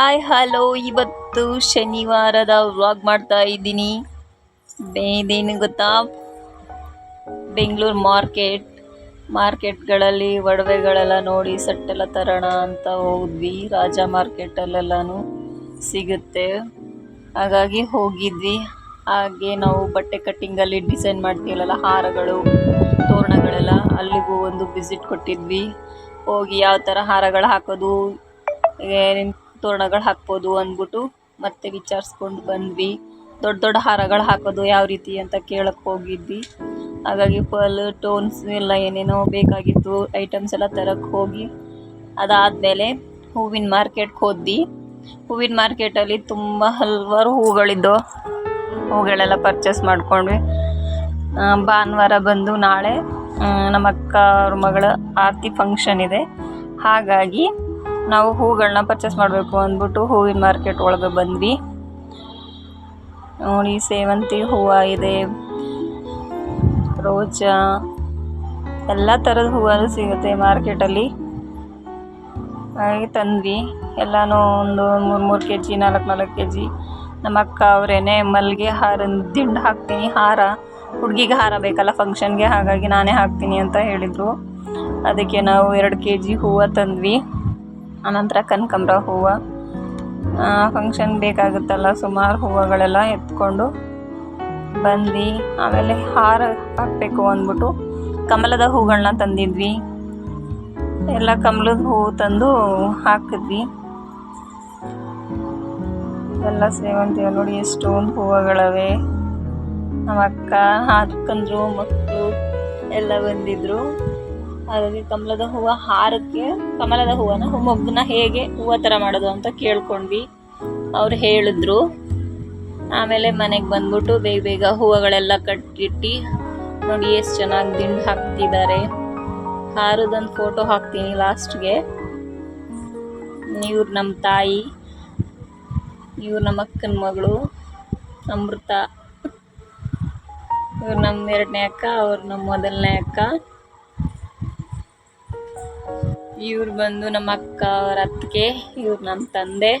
Hi hello ಇವತ್ತು ಶನಿವಾರದ vlog ಮಾಡ್ತಾ ಇದ್ದೀನಿ. ಇದೇನು ಗೊತ್ತಾ? ಬೆಂಗಳೂರು ಮಾರ್ಕೆಟ್ ಮಾರ್ಕೆಟ್ಗಳಲ್ಲಿ ಒಡವೆಗಳೆಲ್ಲ ನೋಡಿ ಸಟ್ಟೆಲ್ಲ ತರೋಣ ಅಂತ ಹೋದ್ವಿ. ರಾಜ ಮಾರ್ಕೆಟಲ್ಲೆಲ್ಲನೂ ಸಿಗುತ್ತೆ. ಹಾಗಾಗಿ ಹೋಗಿದ್ವಿ. ಹಾಗೆ ನಾವು ಬಟ್ಟೆ ಕಟ್ಟಿಂಗಲ್ಲಿ ಡಿಸೈನ್ ಮಾಡ್ತೀವಲ್ಲ ಹಾರಗಳು, ತೋರಣಗಳೆಲ್ಲ ಅಲ್ಲಿಗೂ ಒಂದು ವಿಸಿಟ್ ಕೊಟ್ಟಿದ್ವಿ. ಹೋಗಿ ಯಾವ ಥರ ಹಾರಗಳು ಹಾಕೋದು ತೋರಣಗಳು ಹಾಕ್ಬೋದು ಅಂದ್ಬಿಟ್ಟು ಮತ್ತೆ ವಿಚಾರಿಸ್ಕೊಂಡು ಬಂದ್ವಿ. ದೊಡ್ಡ ದೊಡ್ಡ ಹಾರಗಳು ಹಾಕೋದು ಯಾವ ರೀತಿ ಅಂತ ಕೇಳಕ್ಕೆ ಹೋಗಿದ್ವಿ. ಹಾಗಾಗಿ ಪರ್ಲ್ ಟೋನ್ಸ್ ಎಲ್ಲ ಏನೇನೋ ಬೇಕಾಗಿತ್ತು ಐಟಮ್ಸ್ ಎಲ್ಲ ತರಕ್ಕೆ ಹೋಗಿ. ಅದಾದಮೇಲೆ ಹೂವಿನ ಮಾರ್ಕೆಟ್ಗೆ ಹೋದ್ವಿ. ಹೂವಿನ ಮಾರ್ಕೆಟಲ್ಲಿ ತುಂಬ ಹಲವಾರು ಹೂಗಳಿದ್ದು ಹೂಗಳೆಲ್ಲ ಪರ್ಚೇಸ್ ಮಾಡ್ಕೊಂಡ್ವಿ. ಭಾನುವಾರ ಬಂದು ನಾಳೆ ನಮ್ಮ ಅಕ್ಕ ಅವ್ರ ಮಗಳ ಆರತಿ ಫಂಕ್ಷನ್ ಇದೆ. ಹಾಗಾಗಿ ನಾವು ಹೂಗಳನ್ನ ಪರ್ಚೇಸ್ ಮಾಡಬೇಕು ಅಂದ್ಬಿಟ್ಟು ಹೂವಿನ ಮಾರ್ಕೆಟ್ ಒಳಗೆ ಬಂದ್ವಿ. ನೋಡಿ, ಸೇವಂತಿ ಹೂವು ಇದೆ, ರೋಜಾ, ಎಲ್ಲ ಥರದ ಹೂವು ಸಿಗುತ್ತೆ ಮಾರ್ಕೆಟಲ್ಲಿ ಹಾಗೆ ತಂದ್ವಿ. ಎಲ್ಲನೂ ಒಂದು ಮೂರು ಮೂರು ಕೆ ಜಿ ನಾಲ್ಕು ನಾಲ್ಕು ಕೆ ಜಿ ನಮ್ಮ ಅಕ್ಕ ಅವರೇನೆ ಮಲ್ಲಿಗೆ ಹಾರ ದಿಂಡು ಹಾಕ್ತೀನಿ, ಹಾರ. ಹುಡುಗಿಗೆ ಹಾರ ಬೇಕಲ್ಲ ಫಂಕ್ಷನ್ಗೆ ಹಾಗಾಗಿ ನಾನೇ ಹಾಕ್ತೀನಿ ಅಂತ ಹೇಳಿದರು. ಅದಕ್ಕೆ ನಾವು ಎರಡು ಕೆ ಜಿ ಹೂವು ತಂದ್ವಿ. ಆನಂತರ ಕನಕಾಂಬ್ರ ಹೂವು ಫಂಕ್ಷನ್ ಬೇಕಾಗುತ್ತಲ್ಲ, ಸುಮಾರು ಹೂವುಗಳೆಲ್ಲ ಎತ್ಕೊಂಡು ಬಂದು ಆಮೇಲೆ ಹಾರ ಹಾಕಬೇಕು ಅಂದ್ಬಿಟ್ಟು ಕಮಲದ ಹೂಗಳನ್ನ ತಂದಿದ್ವಿ. ಎಲ್ಲ ಕಮಲದ ಹೂವು ತಂದು ಹಾಕಿದ್ವಿ. ಎಲ್ಲ ಸೇವಂತಿಗೆ ನೋಡಿ, ಎಷ್ಟೊಂದು ಹೂವುಗಳವೆ. ನಮ್ಮ ಅಕ್ಕ ಹಾಕಂದ್ರು ಮಕ್ಕಳು ಎಲ್ಲ ಬಂದಿದ್ರು. ಹಾಗಾಗಿ ಕಮಲದ ಹೂವು ಹಾರಕ್ಕೆ, ಕಮಲದ ಹೂವನ ಮೊಗ್ಗನ್ನ ಹೇಗೆ ಹೂವು ಥರ ಮಾಡೋದು ಅಂತ ಕೇಳ್ಕೊಂಡ್ವಿ. ಅವ್ರು ಹೇಳಿದ್ರು. ಆಮೇಲೆ ಮನೆಗೆ ಬಂದ್ಬಿಟ್ಟು ಬೇಗ ಬೇಗ ಹೂವುಗಳೆಲ್ಲ ಕಟ್ಟಿಟ್ಟು, ನೋಡಿ ಎಷ್ಟು ಚೆನ್ನಾಗಿ ದಿಂಡು ಹಾಕ್ತಿದ್ದಾರೆ ಹಾರದೊಂದು ಫೋಟೋ ಹಾಕ್ತೀನಿ ಲಾಸ್ಟ್ಗೆ ಇವ್ರು ನಮ್ಮ ತಾಯಿ, ಇವ್ರು ನಮ್ಮ ಅಕ್ಕನ ಮಗಳು, ಅಮೃತ. ಇವ್ರು ನಮ್ಮ ಎರಡನೇ ಅಕ್ಕ, ಅವ್ರು ನಮ್ಮ ಮೊದಲನೇ ಅಕ್ಕ. ಇವ್ರು ಬಂದು ನಮ್ಮ ಅಕ್ಕ ಅವ್ರ ಅತ್ತಿಗೆ, ಇವ್ರು ನಮ್ಮ ತಂದೆ.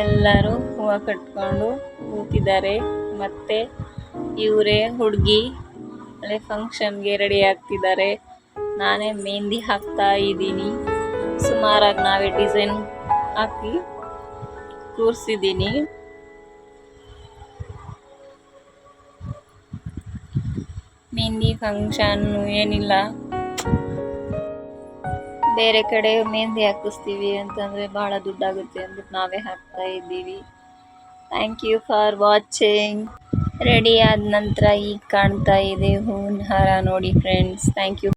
ಎಲ್ಲರೂ ಹೂವು ಕಟ್ಕೊಂಡು ಕೂತಿದ್ದಾರೆ. ಮತ್ತೆ ಇವರೇ ಹುಡುಗಿ ಅಲ್ಲೇ ಫಂಕ್ಷನ್ಗೆ ರೆಡಿ ಆಗ್ತಿದ್ದಾರೆ. ನಾನೇ ಮೆಹಂದಿ ಹಾಕ್ತಾ ಇದ್ದೀನಿ. ಸುಮಾರಾಗಿ ನಾವೇ ಡಿಸೈನ್ ಹಾಕಿ ಕೂರಿಸಿದ್ದೀನಿ. ಮೆಹಂದಿ ಫಂಕ್ಷನ್ನು ಏನಿಲ್ಲ. ಬೇರೆ ಕಡೆ ಮೆಹಂದಿ ಹಾಕಿಸ್ತೀವಿ ಅಂತಂದರೆ ಭಾಳ ದುಡ್ಡಾಗುತ್ತೆ ಅಂದ್ಬಿಟ್ಟು ನಾವೇ ಹಾಕ್ತಾ ಇದ್ದೀವಿ. Thank you for watching ready ಆದ ನಂತರ ಈಗ ಕಾಣ್ತಾ ಇದೆ ಹೂವಿನ ಹಾರ ನೋಡಿ ಫ್ರೆಂಡ್ಸ್ ಥ್ಯಾಂಕ್ ಯು